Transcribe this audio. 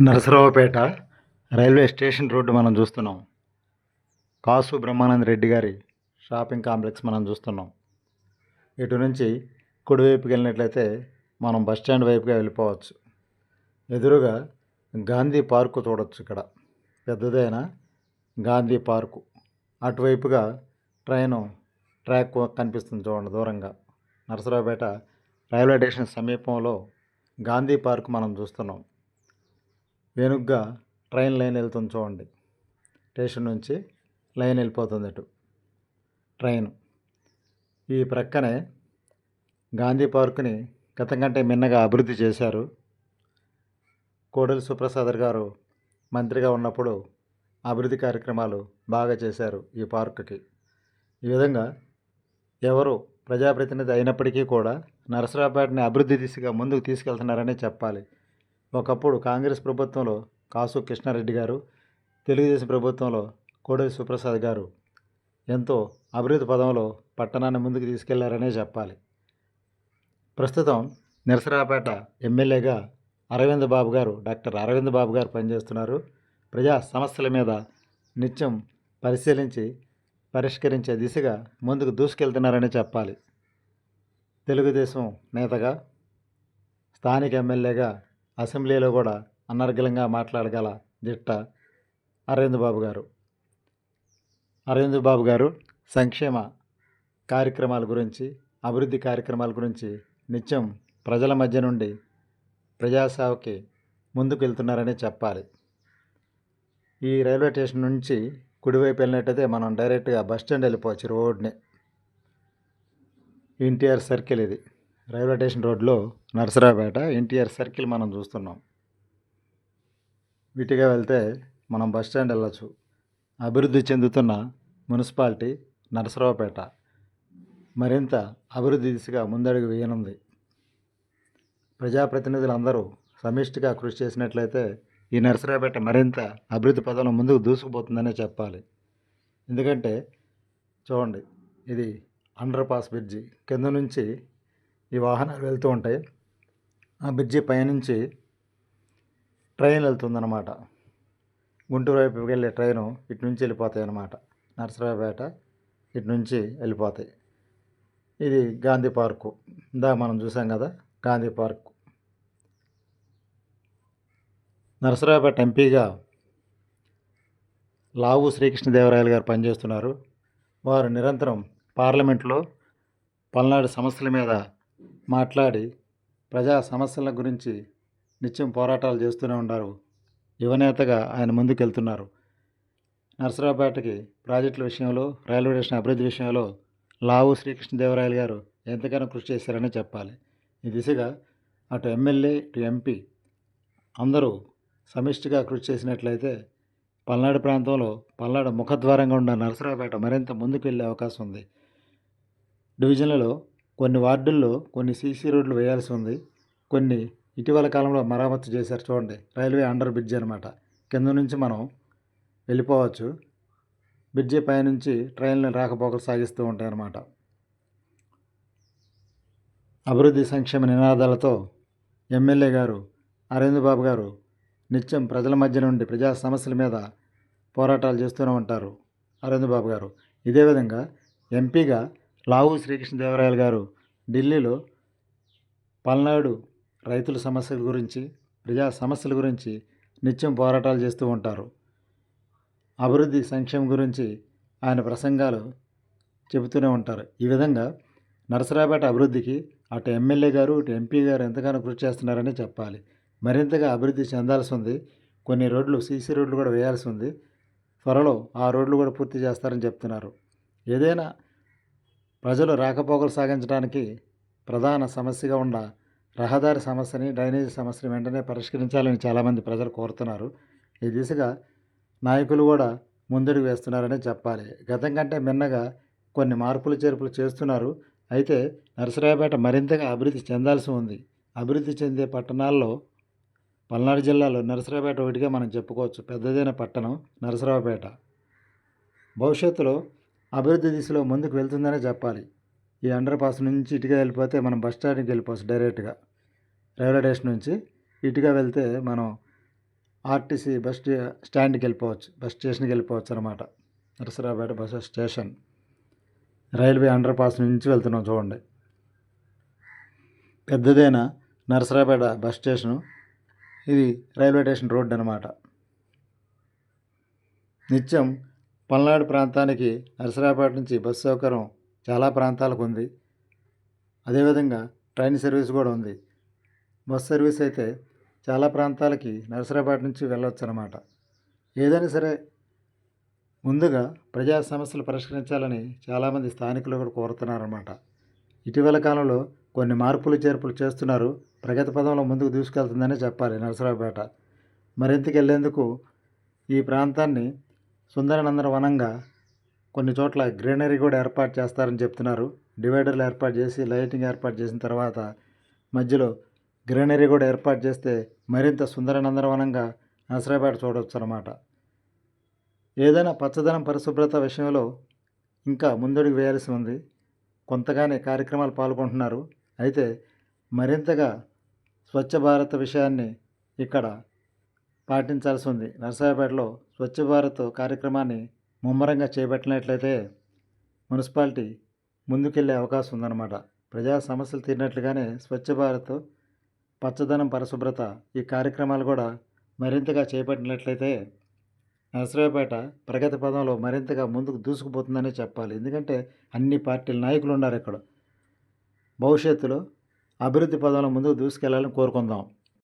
Narasaraopet railway station road మనం చూస్తున్నాం. కాసు బ్రహ్మానంద రెడ్డి గారి షాపింగ్ కాంప్లెక్స్ మనం చూస్తున్నాం. ఇటు నుంచి కుడివైపుకి వెళ్ళినట్లయితే మనం బస్ స్టాండ్ వైపుగా వెళ్ళిపోవచ్చు. ఎదురుగా గాంధీ పార్కు చూడొచ్చు ఇక్కడ. పెద్దదైన గాంధీ పార్కు. అటువైపుగా ట్రైను ట్రాక్ కనిపిస్తుంది చూడండి దూరంగా. నరసరావుపేట రైల్వే స్టేషన్ సమీపంలో గాంధీ పార్క్ మనం చూస్తున్నాం. వెనుగ్గా ట్రైన్ లైన్ వెళ్తుంది చూడండి. స్టేషన్ నుంచి లైన్ వెళ్ళిపోతుంది అటు. ట్రైన్. ఈ ప్రక్కనే గాంధీ పార్కుని గతం కంటే మిన్నగా అభివృద్ధి చేశారు. కోడలి సుప్రసాద్ గారు మంత్రిగా ఉన్నప్పుడు అభివృద్ధి కార్యక్రమాలు బాగా చేశారు ఈ పార్కుకి. ఈ విధంగా ఎవరు ప్రజాప్రతినిధి అయినప్పటికీ కూడా నరసరావుపేటని అభివృద్ధి దిశగా ముందుకు తీసుకెళ్తున్నారనే చెప్పాలి. ఒకప్పుడు కాంగ్రెస్ ప్రభుత్వంలో కాసు కృష్ణారెడ్డి గారు తెలుగుదేశం ప్రభుత్వంలో కోడలి సుప్రసాద్ గారు ఎంతో అభివృద్ధి పదంలో పట్టణాన్ని ముందుకు తీసుకెళ్ళారనే చెప్పాలి. ప్రస్తుతం నిరసరాపేట ఎమ్మెల్యేగా అరవింద్ బాబు గారు డాక్టర్ అరవింద్ బాబు గారు పనిచేస్తున్నారు. ప్రజా సమస్యల మీద నిత్యం పరిశీలించి పరిష్కరించే దిశగా ముందుకు దూసుకెళ్తున్నారని చెప్పాలి. తెలుగుదేశం నేతగా స్థానిక ఎమ్మెల్యేగా అసెంబ్లీలో కూడా అనర్గళంగా మాట్లాడగల దిట్ట అరవింద్ బాబు గారు. అరవింద్ బాబు గారు సంక్షేమ కార్యక్రమాల గురించి అభివృద్ధి కార్యక్రమాల గురించి నిత్యం ప్రజల మధ్య నుండి ప్రజాసేవకి ముందుకు వెళ్తున్నారని చెప్పాలి. ఈ రైల్వే స్టేషన్ నుంచి కుడివైపు వెళ్ళినట్టయితే మనం డైరెక్ట్గా బస్ స్టాండ్ వెళ్ళిపోవచ్చు రోడ్ని. ఎన్టీఆర్ సర్కిల్ ఇది. రైల్వే స్టేషన్ రోడ్లో నరసరావుపేట ఎన్టీఆర్ సర్కిల్ మనం చూస్తున్నాం. వీటిగా వెళ్తే మనం బస్ స్టాండ్ వెళ్ళచ్చు. అభివృద్ధి చెందుతున్న మున్సిపాలిటీ నరసరావుపేట. మరింత అభివృద్ధి దిశగా ముందడుగు వేయనుంది. ప్రజాప్రతినిధులందరూ సమిష్టిగా కృషి చేసినట్లయితే ఈ నరసరావుపేట మరింత అభివృద్ధి పదంలో ముందుకు దూసుకుపోతుందనే చెప్పాలి. ఎందుకంటే చూడండి ఇది అండర్ పాస్ బ్రిడ్జి. కింద నుంచి ఈ వాహనాలు వెళ్తూ ఉంటాయి. ఆ బ్రిడ్జి పైనుంచి ట్రైన్ వెళ్తుందన్నమాట. గుంటూరు వైపు వెళ్ళే ట్రైను ఇటు నుంచి వెళ్ళిపోతాయి అన్నమాట నరసరావుపేట ఇటు నుంచి వెళ్ళిపోతాయి. ఇది గాంధీ పార్కు. ఇందా మనం చూసాం కదా గాంధీ పార్క్. నరసరావుపేట ఎంపీగా లావు శ్రీకృష్ణదేవరాయలు గారు పనిచేస్తున్నారు. వారు నిరంతరం పార్లమెంట్లో పల్నాడు సమస్యల మీద మాట్లాడి ప్రజా సమస్యల గురించి నిత్యం పోరాటాలు చేస్తూనే ఉన్నారు. యువనేతగా ఆయన ముందుకెళ్తున్నారు. నరసరావుపేటకి ప్రాజెక్టుల విషయంలో రైల్వే స్టేషన్ అభివృద్ధి విషయంలో లావు శ్రీకృష్ణదేవరాయలు గారు ఎంతగానో కృషి చేశారని చెప్పాలి. ఈ దిశగా అటు ఎమ్మెల్యే ఇటు ఎంపీ అందరూ సమిష్టిగా కృషి చేసినట్లయితే పల్నాడు ప్రాంతంలో పల్నాడు ముఖద్వారంగా ఉన్న నరసరావుపేట మరింత ముందుకు వెళ్ళే అవకాశం ఉంది. డివిజన్లలో కొన్ని వార్డుల్లో కొన్ని సీసీ రోడ్లు వేయాల్సి ఉంది. కొన్ని ఇటీవల కాలంలో మరమ్మతు చేశారు చూడండి. రైల్వే అండర్ బ్రిడ్జ్ అనమాట కింద నుంచి మనం వెళ్ళిపోవచ్చు. బ్రిడ్జి పైనుంచి ట్రైన్లు రాకపోకలు సాగిస్తూ ఉంటాయన్నమాట. అభివృద్ధి సంక్షేమ నినాదాలతో ఎమ్మెల్యే గారు అరవింద్ బాబు గారు నిత్యం ప్రజల మధ్య నుండి ప్రజా సమస్యల మీద పోరాటాలు చేస్తూనే ఉంటారు అరవింద్ బాబు గారు. ఇదే విధంగా ఎంపీగా లావు శ్రీకృష్ణదేవరాయలు గారు ఢిల్లీలో పల్నాడు రైతుల సమస్యల గురించి ప్రజా సమస్యల గురించి నిత్యం పోరాటాలు చేస్తూ ఉంటారు. అభివృద్ధి సంక్షేమం గురించి ఆయన ప్రసంగాలు చెబుతూనే ఉంటారు. ఈ విధంగా నరసరాపేట అభివృద్ధికి అటు ఎమ్మెల్యే గారు ఇటు ఎంపీ గారు ఎంతగానో కృషి చేస్తున్నారని చెప్పాలి. మరింతగా అభివృద్ధి చెందాల్సి ఉంది. కొన్ని రోడ్లు సీసీ రోడ్లు కూడా వేయాల్సి ఉంది. త్వరలో ఆ రోడ్లు కూడా పూర్తి చేస్తారని చెప్తున్నారు. ఏదైనా ప్రజలు రాకపోకలు సాగించడానికి ప్రధాన సమస్యగా ఉన్న రహదారి సమస్యని డ్రైనేజీ సమస్యని వెంటనే పరిష్కరించాలని చాలామంది ప్రజలు కోరుతున్నారు. ఈ దిశగా నాయకులు కూడా ముందడుగు వేస్తున్నారనే చెప్పాలి. గతం కంటే మిన్నగా కొన్ని మార్పులు చేర్పులు చేస్తున్నారు. అయితే నరసరావుపేట మరింతగా అభివృద్ధి చెందాల్సి ఉంది. అభివృద్ధి చెందే పట్టణాల్లో పల్నాడు జిల్లాలో నరసరావుపేట ఒకటిగా మనం చెప్పుకోవచ్చు. పెద్దదైన పట్టణం నరసరావుపేట. భవిష్యత్తులో అభివృద్ధి దిశలో ముందుకు వెళ్తుందనే చెప్పాలి. ఈ అండర్ పాస్ నుంచి ఇటుగా వెళ్ళిపోతే మనం బస్ స్టాండ్కి వెళ్ళిపోవచ్చు డైరెక్ట్గా. రైల్వే స్టేషన్ నుంచి ఇటుగా వెళ్తే మనం ఆర్టీసీ బస్ స్టాండ్కి వెళ్ళిపోవచ్చు బస్ స్టేషన్కి వెళ్ళిపోవచ్చు అనమాట Narasaraopet bus station. Railway under pass నుంచి వెళ్తున్నాం చూడండి. పెద్దదైన నరసరావుపేట బస్ స్టేషను ఇది రైల్వే స్టేషన్ రోడ్డు అనమాట నిత్యం పల్నాడు ప్రాంతానికి నరసరావుపేట నుంచి బస్సు సౌకర్యం చాలా ప్రాంతాలకు ఉంది. అదేవిధంగా ట్రైన్ సర్వీస్ కూడా ఉంది. బస్ సర్వీస్ అయితే చాలా ప్రాంతాలకి నరసరావుపేట నుంచి వెళ్ళొచ్చు అనమాట ఏదైనా సరే ముందుగా ప్రజా సమస్యలు పరిష్కరించాలని చాలామంది స్థానికులు కూడా కోరుతున్నారన్నమాట. ఇటీవల కాలంలో కొన్ని మార్పులు చేర్పులు చేస్తున్నారు. ప్రగతి పదంలో ముందుకు దూసుకెళ్తుందని చెప్పాలి నరసరావుపేట. మరింతకు వెళ్ళేందుకు ఈ ప్రాంతాన్ని సుందరనందన వనంగా కొన్ని చోట్ల గ్రీనరీ కూడా ఏర్పాటు చేస్తారని చెప్తున్నారు. డివైడర్లు ఏర్పాటు చేసి లైటింగ్ ఏర్పాటు చేసిన తర్వాత మధ్యలో గ్రీనరీ కూడా ఏర్పాటు చేస్తే మరింత సుందరనందనవనంగా నరసరావుపేట చూడవచ్చు అన్నమాట ఏదైనా పచ్చదనం పరిశుభ్రత విషయంలో ఇంకా ముందడుగు వేయాల్సి ఉంది. కొంతగానే కార్యక్రమాలు పాల్గొంటున్నారు. అయితే మరింతగా స్వచ్ఛ భారత్ విషయాన్ని ఇక్కడ పాటించాల్సి ఉంది నరసరావుపేటలో స్వచ్ఛ భారత్ కార్యక్రమాన్ని ముమ్మరంగా చేపట్టినట్లయితే మున్సిపాలిటీ ముందుకెళ్ళే అవకాశం ఉందన్నమాట ప్రజా సమస్యలు తీరినట్లుగానే స్వచ్ఛ భారత్ పచ్చదనం పరిశుభ్రత ఈ కార్యక్రమాలు కూడా మరింతగా చేపట్టినట్లయితే నరసరావుపేట ప్రగతి పదంలో మరింతగా ముందుకు దూసుకుపోతుందనే చెప్పాలి. ఎందుకంటే అన్ని పార్టీల నాయకులు ఉన్నారు ఇక్కడ. భవిష్యత్తులో అభివృద్ధి పదంలో ముందుకు దూసుకెళ్ళాలని కోరుకుందాం.